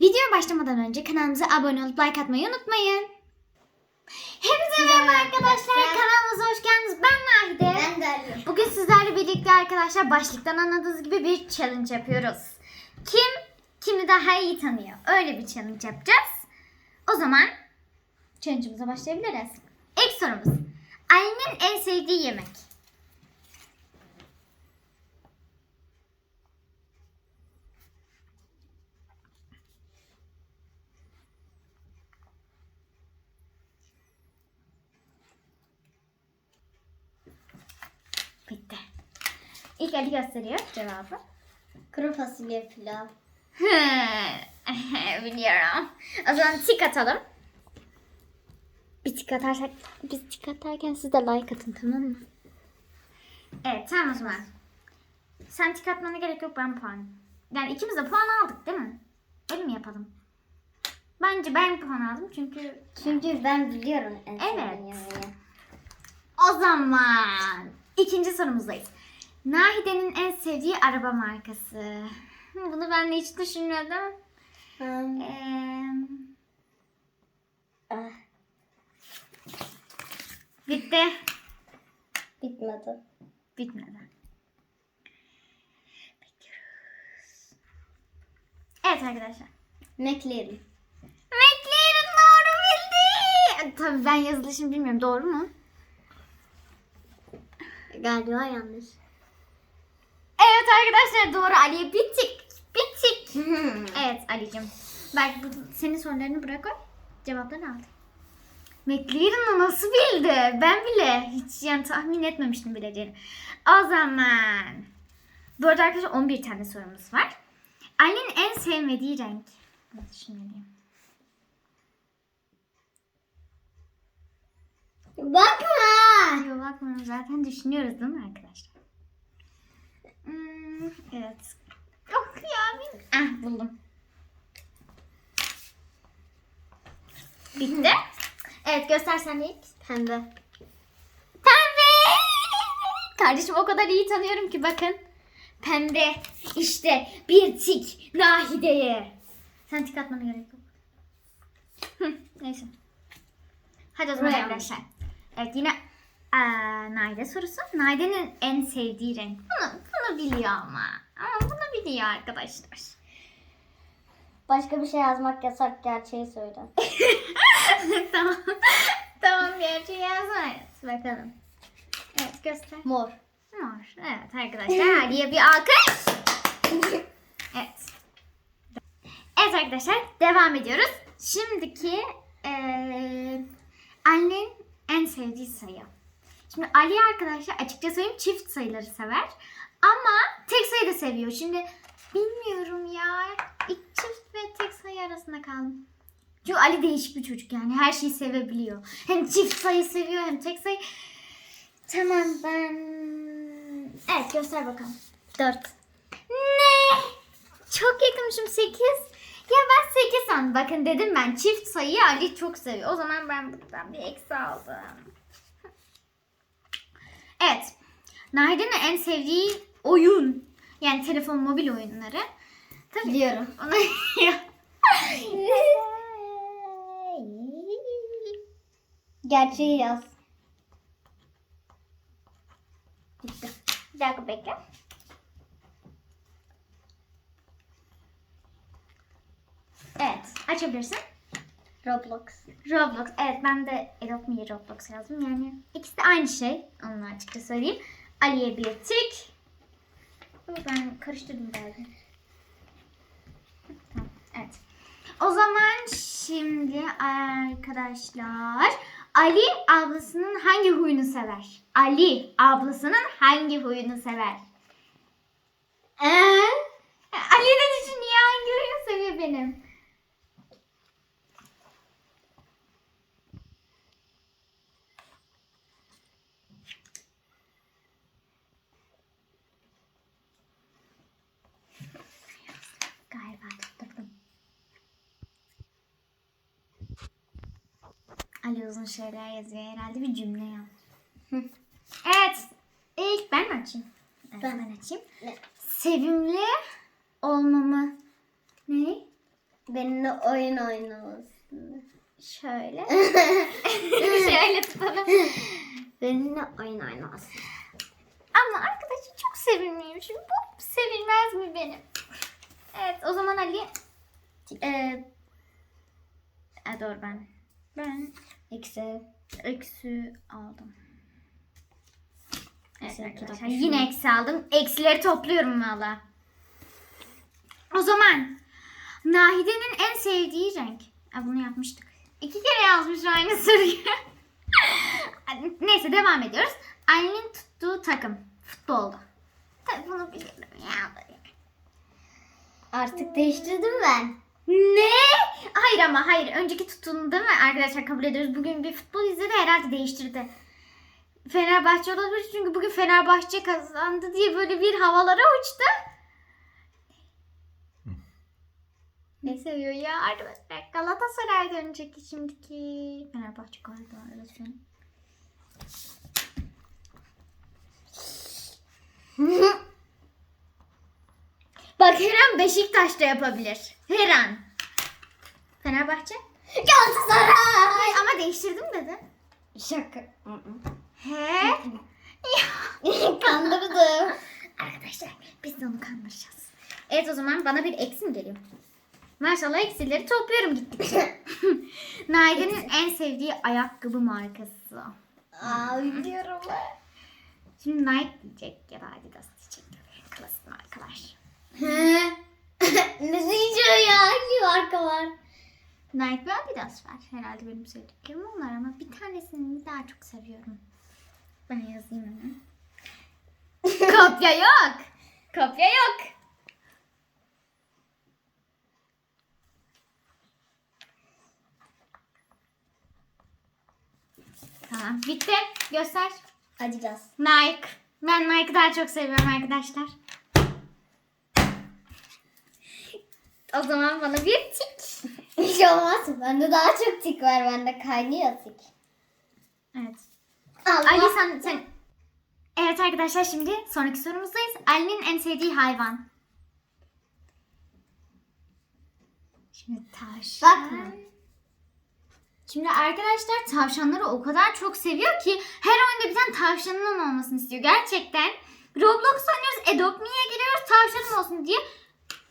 Videoya başlamadan önce kanalımıza abone olup like atmayı unutmayın. Hepinize merhaba arkadaşlar. Kanalımıza hoş geldiniz. Ben Nahide. Ben de Ali. Bugün sizlerle birlikte arkadaşlar başlıktan anladığınız gibi bir challenge yapıyoruz. Kim kimi daha iyi tanıyor? Öyle bir challenge yapacağız. O zaman challenge'ımıza başlayabiliriz. İlk sorumuz. Ali'nin en sevdiği yemek. Bitti. İlk Ali gösteriyor cevabı. Kuru fasulye pilav. Biliyorum. O zaman tik atalım. Bir tik atarsak, biz tik atarken siz de like atın tamam mı? Evet tamam o zaman. Sen tik atmana gerek yok ben puan. Yani ikimiz de puan aldık değil mi? Öyle mi yapalım? Bence ben puan aldım çünkü... Çünkü ben biliyorum en Evet. yemeği. O zaman ikinci sorumuzdayız. Nahide'nin en sevdiği araba markası. Bunu ben de hiç düşünmedim. Hmm. Ee, Ah, bitti. bitmedi. Bitmedi. Bekliyoruz. Evet arkadaşlar. McLaren. McLaren doğru bildi. Tabii ben yazılışını bilmiyorum. Doğru mu? Galiba yanlış. Evet arkadaşlar doğru. Ali'ye bittik. Bittik. Evet Ali'cim. Belki bu, senin sorularını bırak koy. Cevaplarını al. McLaren'ı nasıl bildi? Ben bile hiç yani tahmin etmemiştim bileceğini. O zaman. Bu arada arkadaşlar 11 tane sorumuz var. Ali'nin en sevmediği renk. Bunu düşünmeliyim. Bakma. Yok bakmıyorum zaten düşünüyoruz değil mi arkadaşlar? Hmm, evet. Yok ya. bil- Ah buldum. Bitti. Evet göstersen ilk. Pembe. Pembe. Kardeşim o kadar iyi tanıyorum ki bakın. Pembe. İşte bir tik Nahide'ye. Sen tik atmana gerek yok. Neyse. Hadi o zaman arkadaşlar. Evet yine eee Nahide sorusu. Nahide'nin en sevdiği renk. Bunu, bunu biliyor ama. Ama bunu biliyor arkadaşlar. Başka bir şey yazmak yasak gerçeği söyle. tamam. tamam gerçeği yazma. Evet bakalım. Evet göster. Mor. Mor. Evet arkadaşlar Ali'ye bir alkış. Evet. Evet arkadaşlar devam ediyoruz. Şimdiki eee Ali'nin en sevdiği sayı. Şimdi Ali arkadaşlar açıkça söyleyeyim çift sayıları sever. Ama tek sayı da seviyor. Şimdi bilmiyorum ya. İlk çift ve tek sayı arasında kaldım. Çünkü Ali değişik bir çocuk yani. Her şeyi sevebiliyor. Hem çift sayı seviyor hem tek sayı. Tamam ben... Evet göster bakalım. Dört. Ne? Çok yakınmışım 8. Ya ben 8 sandım. Bakın dedim ben çift sayıyı Ali çok seviyor. O zaman ben buradan bir eksi aldım. Evet. Nahide'nin en sevdiği oyun. Yani telefon mobil oyunları. Tabii. Biliyorum. Gerçeği yaz. Bitti. Bir dakika bekle. Evet. Açabilirsin. Roblox. Roblox. Evet ben de Adopt Me Roblox yazdım. Yani ikisi de aynı şey. Onu açıkça söyleyeyim. Ali'ye bir tik. Ben karıştırdım galiba. Tamam. Evet. O zaman şimdi arkadaşlar Ali ablasının hangi huyunu sever? Ali ablasının hangi huyunu sever? Ee? Ali de düşünüyor hangi huyunu seviyor benim. Galiba tutturdum. Ali uzun şeyler yazıyor herhalde bir cümle yaz. evet. İlk ben mi açayım? Evet, Ben. ben açayım. Ne? Sevimli olmamı ne? Benimle oyun oynamasın. Şöyle. Şöyle tutalım. Benimle oyun oynamasın. Ama arkadaşı çok sevimliyim. Şimdi bu sevilmez mi benim? Evet o zaman Ali e, e, doğru ben. Ben Eksi. eksi aldım. Evet Eksi arkadaşlar yine eksi aldım. Eksileri topluyorum valla. O zaman Nahide'nin en sevdiği renk. Aa, bunu yapmıştık. İki kere yazmış aynı soruyu. Neyse devam ediyoruz. Ali'nin tuttuğu takım futbolda. Tabii bunu biliyorum ya. Artık değiştirdim ben. Ne? Hayır ama hayır. Önceki tuttuğunu değil mi arkadaşlar kabul ediyoruz. Bugün bir futbol izledi herhalde değiştirdi. Fenerbahçe olabilir çünkü bugün Fenerbahçe kazandı diye böyle bir havalara uçtu. Ne seviyor ya arkadaşlar? Galatasaray'da önceki şimdiki Fenerbahçe galiba an. Bak an Beşiktaş'ta yapabilir. Her an. Fenerbahçe? Galatasaray. Ama değiştirdim dedi. Şaka. He? Kandırdım. Arkadaşlar biz de onu kandıracağız. Evet o zaman bana bir eksi mi geliyor? Maşallah eksileri topluyorum gittikçe. Naide'nin en sevdiği ayakkabı markası. Aa biliyorum. Şimdi Nike diyecek ya da Adidas diyecek. Klasik markalar. He. ne diyeceğim ya? Hangi marka var? Nike ve Adidas var. Herhalde benim sevdiklerim onlar ama bir tanesini daha çok seviyorum. Ben yazayım hemen. Kopya yok. Kopya yok. Tamam bitti. Göster. Adidas. Nike. Ben Nike'ı daha çok seviyorum arkadaşlar. O zaman bana bir tik. Şey olmaz. Bende daha çok tik var. Bende kaynıyor tik. Evet. Allah. Ali sen, sen... Evet arkadaşlar şimdi sonraki sorumuzdayız. Ali'nin en sevdiği hayvan. Şimdi tavşan. Bakma. Şimdi arkadaşlar tavşanları o kadar çok seviyor ki her oyunda bir tane tavşanının olmasını istiyor. Gerçekten Roblox oynuyoruz, Adopt Me'ye giriyoruz tavşanım olsun diye.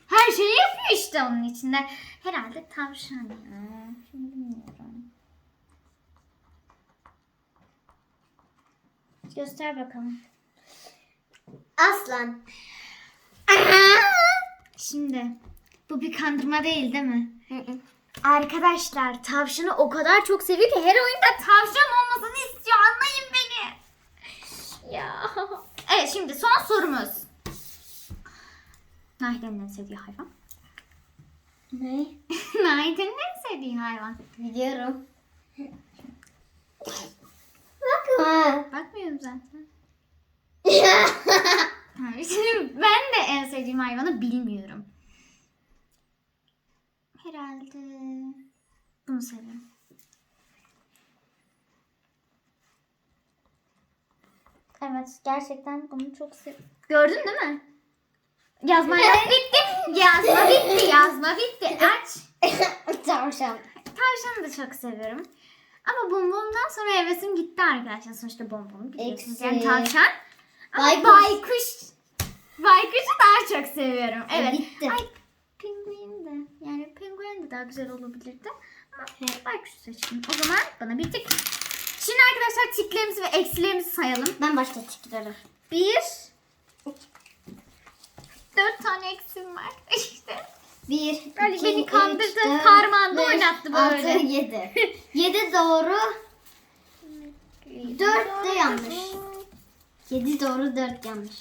Her şeyi işte onun içinde. Herhalde tavşan ya. Şimdi bilmiyorum. Göster bakalım. Aslan. Şimdi bu bir kandırma değil değil mi? Arkadaşlar tavşanı o kadar çok seviyor ki her oyunda tavşan olmasını istiyor. Anlayın beni. Ya. Evet şimdi son sorumuz. Nahide'nin en sevdiği hayvan. Ne? Nahide'nin en sevdiği hayvan. Biliyorum. Bakma. Bakmıyorum zaten. Şimdi ben de en sevdiğim hayvanı bilmiyorum. Herhalde bunu seviyorum. Evet gerçekten bunu çok seviyorum. Gördün değil mi? Yazma yaz bitti. Yazma bitti. Yazma bitti. Aç. Tavşan. Tavşanı da çok seviyorum. Ama bonbondan sonra hevesim gitti arkadaşlar. Sonuçta bonbonu biliyorsunuz. Eksi. Yani tavşan. Ama Baykuş. baykuş. Baykuşu daha çok seviyorum. Evet. bitti. Ay penguen de. Yani penguen de daha güzel olabilirdi. Ama baykuş seçtim. O zaman bana bir tik. Şimdi arkadaşlar tiklerimizi ve eksilerimizi sayalım. Ben başta tiklerim. Bir. Dört tane eksim var. İşte. Bir, Böyle iki, beni üç, kandırdı, dört, parmağında beş, oynattı böyle. Altı, yedi. yedi doğru. Dört de yanlış. Yedi doğru, dört yanlış.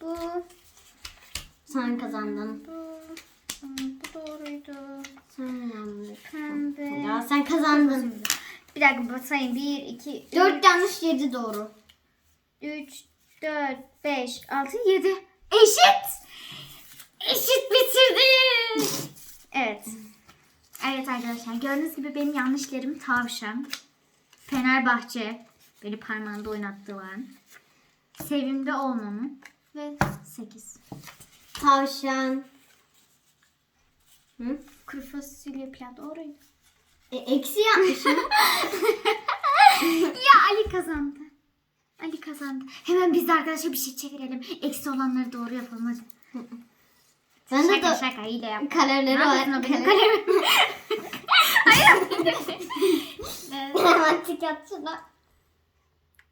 Bu. Sen kazandın. Bu. Bu doğruydu. Sen yanlış. Pembe. Ya sen kazandın. Bir dakika sayayım. 1, 2, Dört yanlış, yedi doğru. 3, 4, 5, 6, 7. Eşit. Eşit bitirdik. evet. Evet arkadaşlar gördüğünüz gibi benim yanlışlarım tavşan, Fenerbahçe, beni parmağında oynattılar, sevimde olmamı ve 8. Tavşan. Hı? Kuru fasulye pilav doğruydu. E, eksi yapmışım. ya Ali kazandı. Ali kazandı. Hemen biz de arkadaşlar bir şey çevirelim. Eksi olanları doğru yapalım hadi. ben de şaka do- şaka hile yap. kalorileri Ne var. yapıyorsun o benim kalemim? Hayır. Evet, çıkart şunu.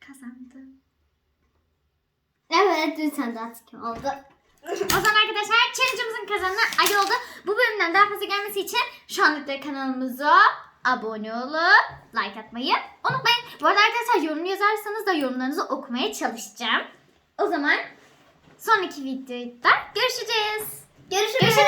kazandı. Evet lütfen daha çıkım oldu. O zaman arkadaşlar challenge'ımızın kazananı Ali oldu. Bu bölümden daha fazla gelmesi için şu anda kanalımıza abone olup like atmayı unutmayın. Bu arada arkadaşlar yorum yazarsanız da yorumlarınızı okumaya çalışacağım. O zaman sonraki videoda görüşeceğiz. Görüşürüz. Görüşürüz.